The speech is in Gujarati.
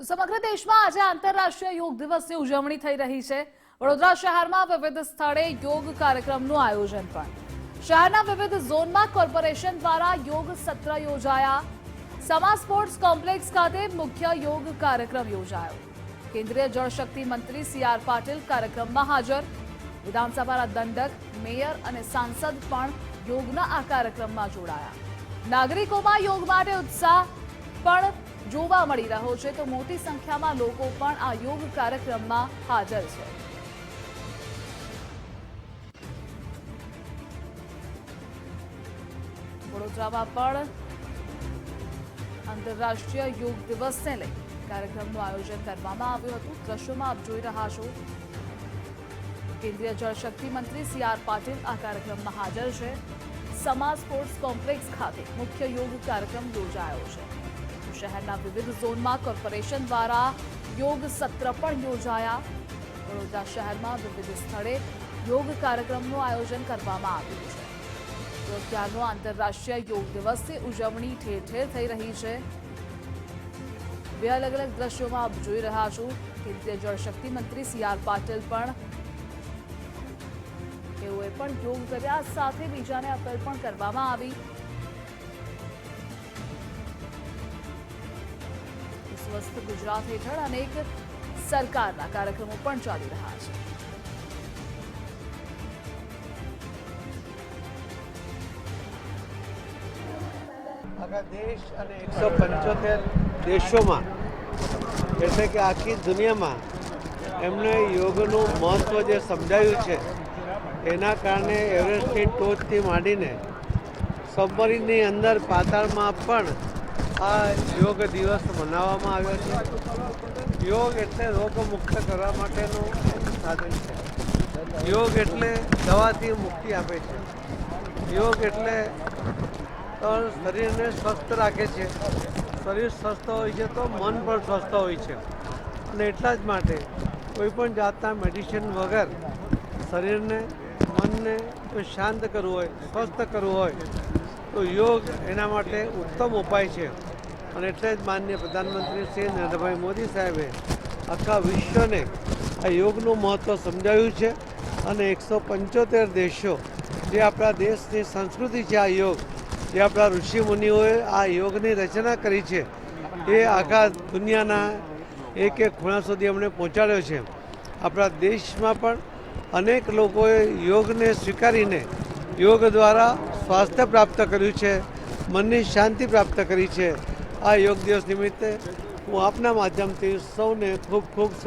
તો સમગ્ર દેશમાં આજે આંતરરાષ્ટ્રીય યોગ દિવસની ઉજવણી થઈ રહી છે. વડોદરા શહેરમાં વિવિધ સ્થળે યોગ કાર્યક્રમનું આયોજન પણ. શહેરના વિવિધ ઝોનમાં કોર્પોરેશન દ્વારા યોગ સત્ર યોજાયા. સમા સ્પોર્ટ્સ કોમ્પ્લેક્સ ખાતે મુખ્ય યોગ કાર્યક્રમ યોજાયો. કેન્દ્રીય જળશક્તિ મંત્રી સી આર પાટીલ કાર્યક્રમમાં હાજર. વિધાનસભાના દંડક, મેયર અને સાંસદ પણ યોગના આ કાર્યક્રમમાં જોડાયા. નાગરિકોમાં યોગ માટે ઉત્સાહ પણ જોવા મળી રહ્યો છે તો મોટી સંખ્યામાં લોકો પણ આ યોગ કાર્યક્રમમાં હાજર છે. વડોદરામાં પણ આંતરરાષ્ટ્રીય યોગ દિવસને લઈ કાર્યક્રમનું આયોજન કરવામાં આવ્યું હતું. દ્રશ્યોમાં આપ જોઈ રહ્યા છો. કેન્દ્રીય જળશક્તિ મંત્રી સી આર પાટીલ આ કાર્યક્રમમાં હાજર છે. સમા સ્પોર્ટ્સ કોમ્પ્લેક્સ ખાતે મુખ્ય યોગ કાર્યક્રમ યોજાયો છે. શહેરના વિવિધ ઝોનમાં કોર્પોરેશન દ્વારા યોગ સત્ર પણ યોજાયા. વડોદરા શહેરમાં વિવિધ સ્થળે યોગ કાર્યક્રમનું આયોજન કરવામાં આવ્યું છે. તો ત્યારનો આંતરરાષ્ટ્રીય યોગ દિવસની ઉજવણી ઠેર ઠેર થઈ રહી છે. બે અલગ અલગ દ્રશ્યોમાં આપ જોઈ રહ્યા છો. કેન્દ્રીય જળશક્તિ મંત્રી સી આર પાટીલ પણ તેઓએ પણ યોગ કર્યા. સાથે બીજાને અપીલ પણ કરવામાં આવી. સ્વસ્થ ગુજરાત હેઠળ અનેક સરકારના કાર્યક્રમો પણ ચાલી રહ્યા છે. આખા દેશ અને એકસો પંચોતેર દેશોમાં એટલે કે આખી દુનિયામાં એમને યોગનું મહત્ત્વ જે સમજાયું છે, એના કારણે એવરેસ્ટની ટોચથી માંડીને સબમરીનની અંદર પાતાળમાં પણ આ યોગ દિવસ મનાવવામાં આવ્યો છે. યોગ એટલે રોગમુક્ત કરવા માટેનું સાધન છે. યોગ એટલે દવાથી મુક્તિ આપે છે. યોગ એટલે શરીરને સ્વસ્થ રાખે છે. શરીર સ્વસ્થ હોય છે તો મન પણ સ્વસ્થ હોય છે. અને એટલા જ માટે કોઈ પણ જાતના મેડિસિન વગર શરીરને, મનને શાંત કરવું હોય, સ્વસ્થ કરવું હોય, તો યોગ એના માટે ઉત્તમ ઉપાય છે. અને એટલે જ માન્ય પ્રધાનમંત્રી શ્રી નરેન્દ્રભાઈ મોદી સાહેબે આખા વિશ્વને આ યોગનું મહત્ત્વ સમજાવ્યું છે અને એકસો પંચોતેર દેશો જે આપણા દેશની સંસ્કૃતિ છે આ યોગ, જે આપણા ઋષિ મુનિઓએ આ યોગની રચના કરી છે, એ આખા દુનિયાના એક એક ખૂણા સુધી અમને પહોંચાડ્યો છે. આપણા દેશમાં પણ અનેક લોકોએ યોગને સ્વીકારીને યોગ દ્વારા સ્વાસ્થ્ય પ્રાપ્ત કર્યું છે, મનની શાંતિ પ્રાપ્ત કરી છે આ યોગ દિવસ નિમિત્તે હું આપના માધ્યમથી સૌને ખૂબ ખૂબ